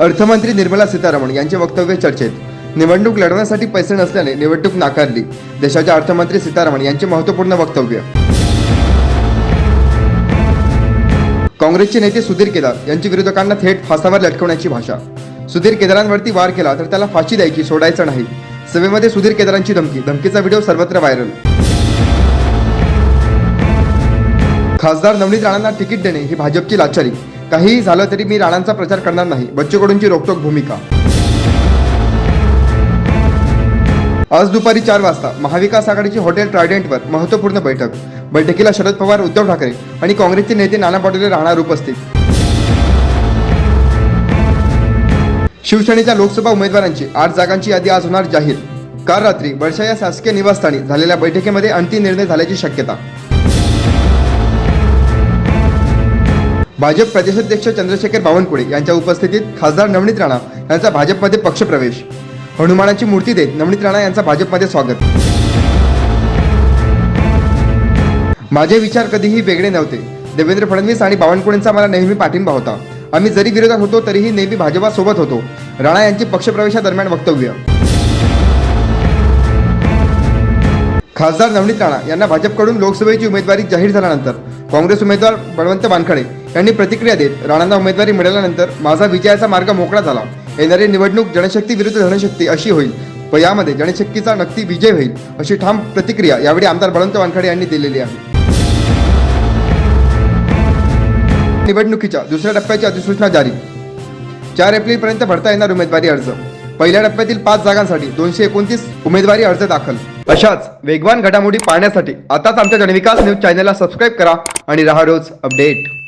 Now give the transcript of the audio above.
अर्थमंत्री निर्मला सीतारामन यांचे वक्तव्य चर्चेत. निवडणूक लढवण्यासाठी पैसे नसल्याने निवडणूक नाकारली. देशाच्या अर्थमंत्री सीतारामन यांचे महत्त्वपूर्ण वक्तव्य. काँग्रेसचे नेते सुधीर केदार यांची विरोधकांना थेट फासावर लटकवण्याची भाषा. सुधीर केदारांवरती वार केला तर त्याला फाशी द्यायची सोडायचं नाही. सभेमध्ये सुधीर केदारांची धमकी धमकीचा व्हिडिओ सर्वत्र व्हायरल. खासदार नवनीत राणांना तिकीट देणे ही भाजपची लाचारी. काहीही झालं तरी मी राणांचा प्रचार करणार नाही. बच्चू कडूंची रोकटोक भूमिका. आज दुपारी चार वाजता महाविकास आघाडीची हॉटेल ट्रायडेंटवर महत्त्वपूर्ण बैठक. बैठकीला शरद पवार उद्धव ठाकरे आणि काँग्रेसचे नेते नाना पटोले राहणार उपस्थित. शिवसेनेच्या लोकसभा उमेदवारांची आठ जागांची यादी आज होणार जाहीर. काल रात्री वर्षा या शासकीय निवासस्थानी झालेल्या बैठकीमध्ये अंतिम निर्णय झाल्याची शक्यता. भाजप प्रदेशाध्यक्ष चंद्रशेखर बावनकुळे यांच्या उपस्थितीत खासदार नवनीत राणा यांचा भाजपमध्ये पक्षप्रवेश. हनुमानाची मूर्ती देत नवनीत राणा यांचा भाजपमध्ये स्वागत. माझे विचार कधीही वेगळे नव्हते. देवेंद्र फडणवीस आणि बावनकुळेंचा मला नेहमी पाठिंबा होता. आम्ही जरी विरोधात होतो तरीही नेहमी भाजपासोबत होतो. राणा यांची पक्षप्रवेशादरम्यान वक्तव्य. खासदार नवनीत राणा यांना भाजपकडून लोकसभेची उमेदवारी जाहीर झाल्यानंतर काँग्रेस उमेदवार बळवंत वानखडे यांनी प्रतिक्रिया देत राणांना उमेदवारी मिळाल्यानंतर माझा विजयाचा मार्ग मोकळा झाला. येणारी निवडणूक जनशक्ती विरुद्ध धनशक्ती अशी होईल. व यामध्ये जनशक्तीचा नक्की विजय होईल अशी ठाम प्रतिक्रिया यावेळी आमदार बळवंत वानखडे यांनी दिलेली आहे. निवडणुकीच्या दुसऱ्या टप्प्याची अधिसूचना जारी. चार एप्रिलपर्यंत भरता येणार उमेदवारी अर्ज. पहिल्या टप्प्यातील पाच जागांसाठी दोनशे एकोणतीस उमेदवारी अर्ज दाखल. अशाच वेगवान घडामोडी पाहण्यासाठी आताच आमच्या जनविकास न्यूज चॅनलला सबस्क्राईब करा आणि राहा रोज अपडेट.